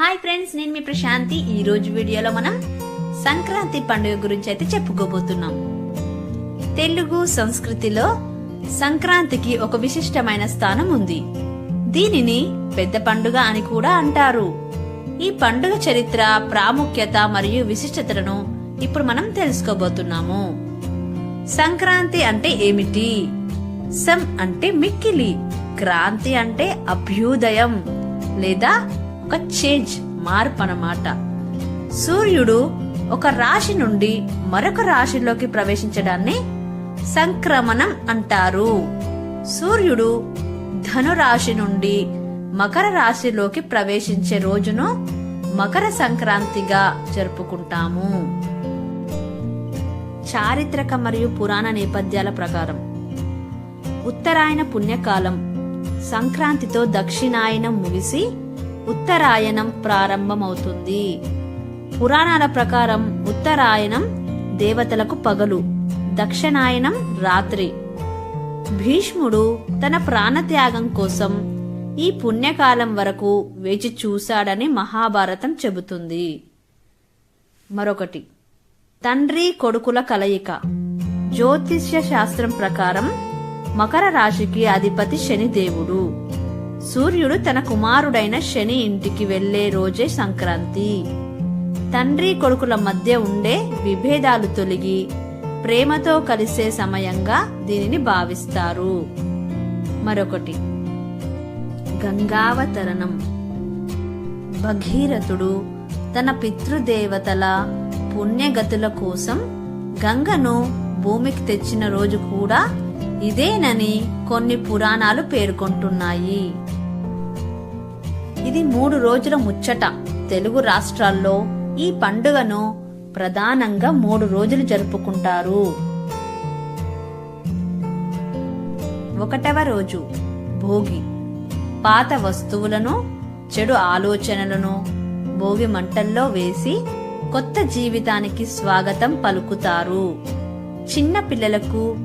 Hi friends నేను మీ ప్రశాంతి. ఈ రోజు వీడియోలో మనం సంక్రాంతి పండుగ గురించి అయితే చెప్పుకోబోతున్నాం. తెలుగు సంస్కృతిలో సంక్రాంతికి ఒక విశిష్టమైన స్థానం ఉంది. దీనిని పెద్ద పండుగ అని కూడా అంటారు. ఈ పండుగ చరిత్ర ప్రాముఖ్యత మరియు విశిష్టతలను ఇప్పుడు మనం తెలుసుకోబోతున్నాము. సంక్రాంతి అంటే ఏమిటి? సం అంటే మిక్కిలి క్రాంతి అంటే అభ్యుదయం లేదా ఒక చేంజ్ మార్పు అన్నమాట సూర్యుడు ఒక రాశి నుండి మరొక రాశిలోకి ప్రవేశించడాన్ని సంక్రమణం అంటారు. సూర్యుడు ధనురాశి నుండి మకర రాశిలోకి ప్రవేశించే రోజును మకర సంక్రాంతిగా జరుపుకుంటాము. చారిత్రక మరియు పురాణ నేపథ్యాల ప్రకారం ఉత్తరాయణ పుణ్యకాలం సంక్రాంతితో దక్షిణాయనం ముగిసి ఉత్తరాయణం ప్రారంభమవుతుంది. పురాణాల ప్రకారం ఉత్తరాయణం దేవతలకు పగలు దక్షిణాయనం రాత్రి. భీష్ముడు తన ప్రాణత్యాగం కోసం ఈ పుణ్యకాలం వరకు వేచి చూశాడని మహాభారతం చెబుతుంది. మరొకటి తండ్రి కొడుకుల కలయిక. జ్యోతిష్య శాస్త్రం ప్రకారం మకర రాశికి అధిపతి శనిదేవుడు. సూర్యుడు తన కుమారుడైన శని ఇంటికి వెళ్ళే రోజే సంక్రాంతి. తండ్రి కొడుకుల మధ్య ఉండే విభేదాలు తొలగి ప్రేమతో కలిసే సమయంగా దీనిని భావిస్తారు. మరొకటి గంగావతరణం. భగీరథుడు తన పితృదేవతల పుణ్యగతుల కోసం గంగను భూమికి తెచ్చిన రోజు కూడా ఇదేనని కొన్ని పురాణాలు పేర్కొంటున్నాయి. ఇది మూడు రోజుల ముచ్చట. తెలుగు రాష్ట్రాల్లో ఈ పండుగను ప్రధానంగా మూడు రోజులు జరుపుకుంటారు. ఒకటవ రోజు భోగి. పాత వస్తువులను చెడు ఆలోచనలను భోగి మంటల్లో వేసి కొత్త జీవితానికి స్వాగతం పలుకుతారు. చిన్న పిల్లలకు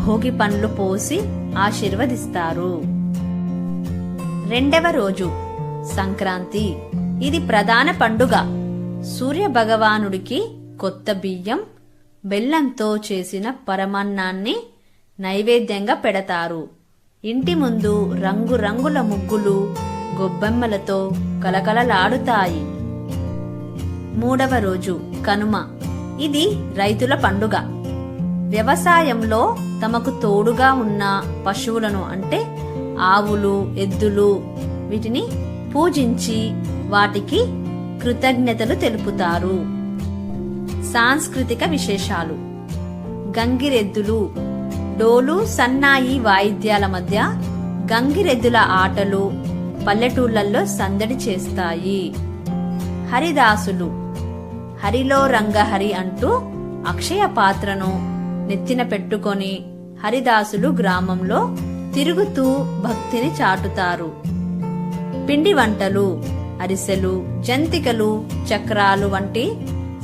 భోగి పండ్లు పోసి ఆశీర్వదిస్తారు. రెండవ రోజు సంక్రాంతి. ఇది ప్రధాన పండుగ. సూర్య భగవానుడికి కొత్త బియ్యం బెల్లంతో చేసిన పరమాన్నాన్ని నైవేద్యంగా పెడతారు. ఇంటి ముందు రంగురంగుల ముగ్గులు గొబ్బెమ్మలతో కలకలలాడుతాయి. మూడవ రోజు కనుమ. ఇది రైతుల పండుగ. వ్యవసాయంలో తమకు తోడుగా ఉన్న పశువులను అంటే ఆవులు ఎద్దులు వీటిని పూజించి వాటికి కృతజ్ఞతలు తెలుపుతారు. సాంస్కృతిక విశేషాలు. గంగిరెద్దులు డోలు సన్నాయి వాయిద్యాల మధ్య గంగిరెద్దుల ఆటలు పల్లెటూళ్ళల్లో సందడి చేస్తాయి. హరిదాసులు హరిలో రంగహరి అంటూ అక్షయ పాత్రను నెత్తిన పెట్టుకొని హరిదాసులు గ్రామంలో తిరుగుతూ భక్తిని చాటుతారు. పిండి వంటలు అరిసెలు జంతికలు చక్రాలు వంటి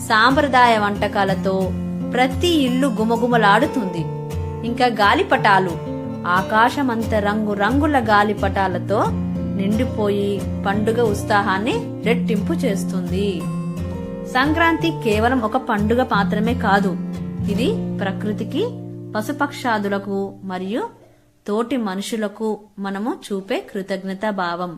సాంప్రదాయ వంటకాలతో ప్రతి ఇల్లు గుమగుమలాడుతుంది. ఇంకా గాలిపటాలు ఆకాశమంత రంగు రంగుల గాలిపటాలతో నిండిపోయి పండుగ ఉత్సాహాన్ని రెట్టింపు చేస్తుంది. సంక్రాంతి కేవలం ఒక పండుగ మాత్రమే కాదు ఇది ప్రకృతికి పశుపక్షాదులకు మరియు తోటి మనుషులకు మనము చూపే కృతజ్ఞతా భావం